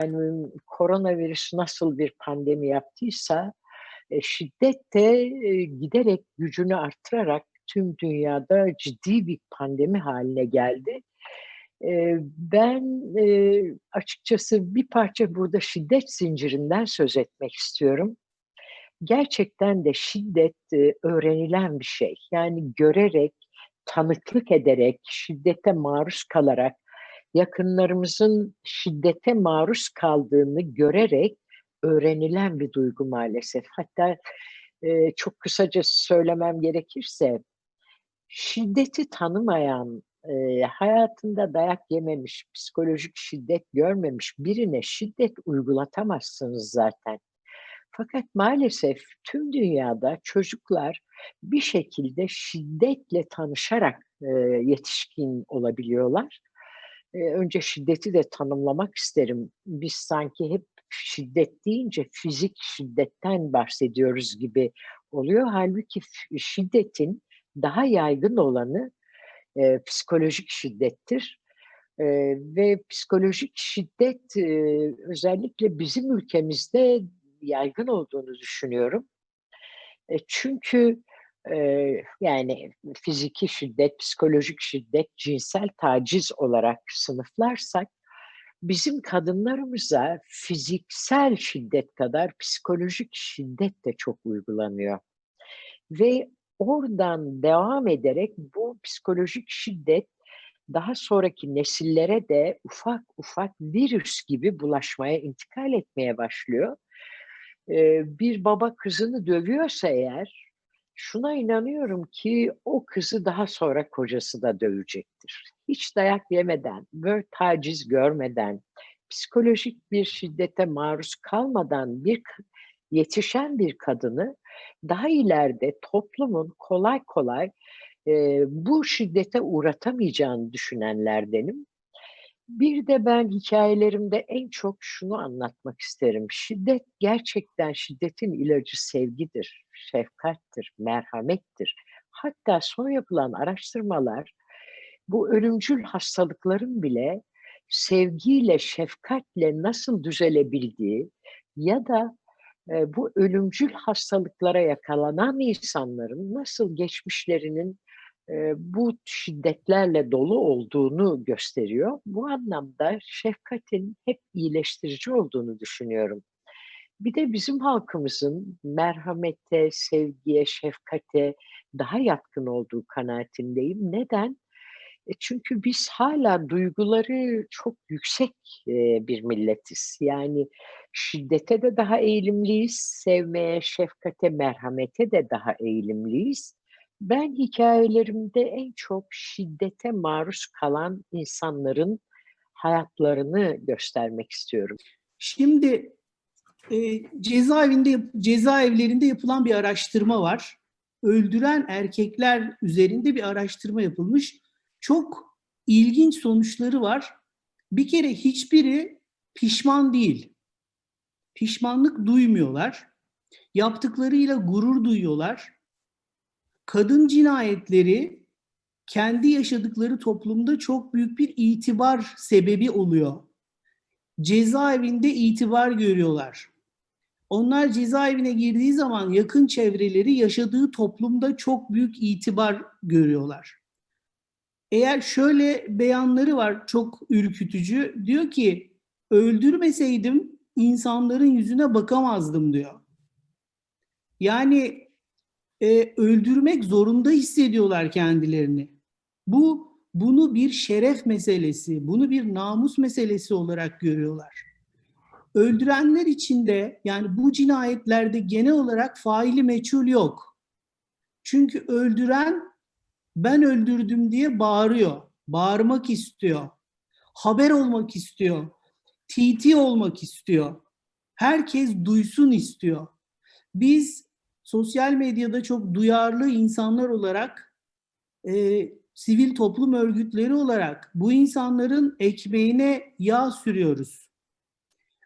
Yani koronavirüs nasıl bir pandemi yaptıysa e, şiddet de e, giderek gücünü artırarak tüm dünyada ciddi bir pandemi haline geldi. Eee, ben, açıkçası bir parça burada şiddet zincirinden söz etmek istiyorum. Gerçekten de şiddet, öğrenilen bir şey. Yani görerek, tanıklık ederek, şiddete maruz kalarak, yakınlarımızın şiddete maruz kaldığını görerek öğrenilen bir duygu maalesef. Hatta, eee, çok kısaca söylemem gerekirse, şiddeti tanımayan, eee, hayatında dayak yememiş, psikolojik şiddet görmemiş birine şiddet uygulatamazsınız zaten. Fakat maalesef tüm dünyada çocuklar bir şekilde şiddetle tanışarak, eee, yetişkin olabiliyorlar. Önce şiddeti de tanımlamak isterim. Biz sanki hep şiddet deyince fizik şiddetten bahsediyoruz gibi oluyor. Hâlbuki f şiddetin daha yaygın olanı, eee, psikolojik şiddettir, eee, ve psikolojik şiddet, eee, özellikle bizim ülkemizde yaygın olduğunu düşünüyorum. E, çünkü, yani fiziki şiddet, psikolojik şiddet, cinsel taciz olarak sınıflarsak bizim kadınlarımıza fiziksel şiddet kadar psikolojik şiddet de çok uygulanıyor ve oradan devam ederek bu psikolojik şiddet daha sonraki nesillere de ufak ufak virüs gibi bulaşmaya, intikal etmeye başlıyor. Bir baba kızını dövüyorsa eğer, şuna inanıyorum ki o kızı daha sonra kocası da dövecektir. Hiç dayak yemeden, böyle taciz görmeden, psikolojik bir şiddete maruz kalmadan bir yetişen bir kadını daha ileride toplumun kolay kolay, eee, bu şiddete uğratamayacağını düşünenlerdenim. Bir de ben hikâyelerimde en çok şunu anlatmak isterim. Şiddet gerçekten şiddetin ilacı sevgidir, şefkattir, merhamettir. Hatta son yapılan araştırmalar bu ölümcül hastalıkların bile sevgiyle, şefkatle nasıl düzelebildiği ya da, eee, bu ölümcül hastalıklara yakalanan insanların nasıl geçmişlerinin, eee, bu şiddetlerle dolu olduğunu gösteriyor. Bu anlamda şefkatin hep iyileştirici olduğunu düşünüyorum. Bir de bizim halkımızın merhamete, sevgiye, şefkate daha yatkın olduğu kanaatindeyim. Neden? E, çünkü biz hâlâ duyguları çok yüksek, eee, bir milletiz. Yani şiddete de daha eğilimliyiz, sevmeye, şefkate, merhamete de daha eğilimliyiz. Ben hikâyelerimde en çok şiddete maruz kalan insanların hayatlarını göstermek istiyorum. Şimdi, eee, cezaevinde cezaevlerinde yapılan bir araştırma var. Öldüren erkekler üzerinde bir araştırma yapılmış. Çok ilginç sonuçları var. Bir kere hiçbiri pişman değil. Pişmanlık duymuyorlar. Yaptıklarıyla gurur duyuyorlar. Kadın cinayetleri kendi yaşadıkları toplumda çok büyük bir itibar sebebi oluyor. Cezaevinde itibar görüyorlar. Onlar cezaevine girdiği zaman yakın çevreleri yaşadığı toplumda çok büyük itibar görüyorlar. Eğer şöyle beyanları var çok ürkütücü. Diyor ki, "Öldürmeseydim insanların yüzüne bakamazdım." diyor. Yani, eee, öldürmek zorunda hissediyorlar kendilerini. Bu bunu bir şeref meselesi, bunu bir namus meselesi olarak görüyorlar. Öldürenler için de yani bu cinayetlerde genel olarak faili meçhul yok. Çünkü öldüren ben öldürdüm diye bağırıyor, bağırmak istiyor, haber olmak istiyor, TT olmak istiyor. Herkes duysun istiyor. Biz sosyal medyada çok duyarlı insanlar olarak, eee, sivil toplum örgütleri olarak bu insanların ekmeğine yağ sürüyoruz.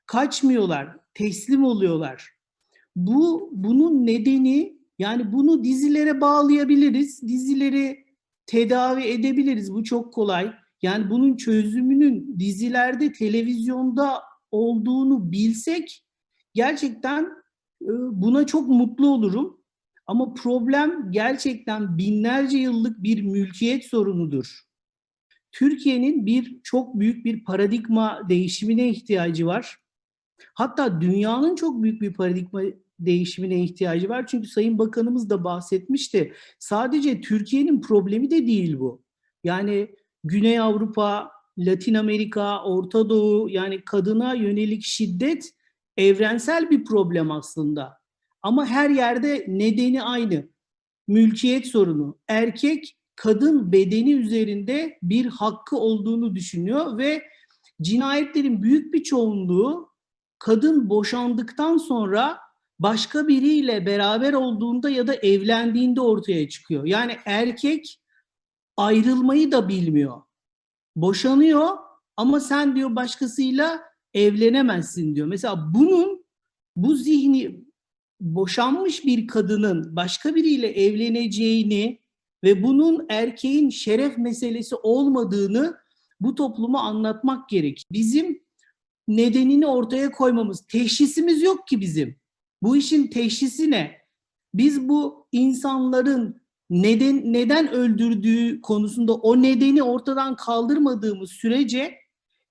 Kaçmıyorlar, teslim oluyorlar. Bu bunun nedeni yani bunu dizilere bağlayabiliriz, dizileri tedavi edebiliriz. Bu çok kolay. Yani bunun çözümünün dizilerde, televizyonda olduğunu bilsek gerçekten e, buna çok mutlu olurum. Ama problem gerçekten binlerce yıllık bir mülkiyet sorunudur. Türkiye'nin bir çok büyük bir paradigma değişimine ihtiyacı var. Hatta dünyanın çok büyük bir paradigma değişimine ihtiyacı var. Çünkü Sayın Bakanımız da bahsetmişti. Sadece Türkiye'nin problemi de değil bu. Yani Güney Avrupa, Latin Amerika, Orta Doğu yani kadına yönelik şiddet evrensel bir problem aslında. Ama her yerde nedeni aynı. Mülkiyet sorunu. Erkek kadın bedeni üzerinde bir hakkı olduğunu düşünüyor ve cinayetlerin büyük bir çoğunluğu kadın boşandıktan sonra başka biriyle beraber olduğunda ya da evlendiğinde ortaya çıkıyor. Yani erkek ayrılmayı da bilmiyor. Boşanıyor ama sen diyor başkasıyla evlenemezsin diyor. Mesela bunun bu zihni boşanmış bir kadının başka biriyle evleneceğini ve bunun erkeğin şeref meselesi olmadığını bu topluma anlatmak gerek. Bizim nedenini ortaya koymamız, teşhisimiz yok ki bizim. Bu işin teşhisi ne? Biz bu insanların neden neden öldürdüğü konusunda o nedeni ortadan kaldırmadığımız sürece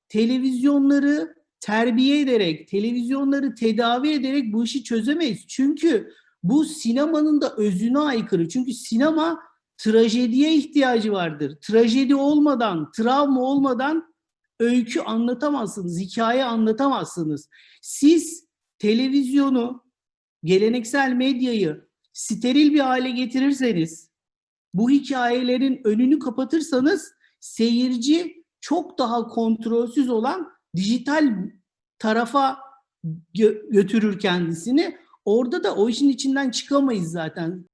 televizyonları terbiye ederek, televizyonları tedavi ederek bu işi çözemeyiz. Çünkü bu sinemanın da özüne aykırı. Çünkü sinema trajediye ihtiyacı vardır. Trajedi olmadan, travma olmadan öykü anlatamazsınız, hikaye anlatamazsınız. Siz televizyonu, geleneksel medyayı steril bir hale getirirseniz, bu hikayelerin önünü kapatırsanız seyirci çok daha kontrolsüz olan dijital tarafa gö- götürür kendisini. Orada da o işin içinden çıkamayız zaten.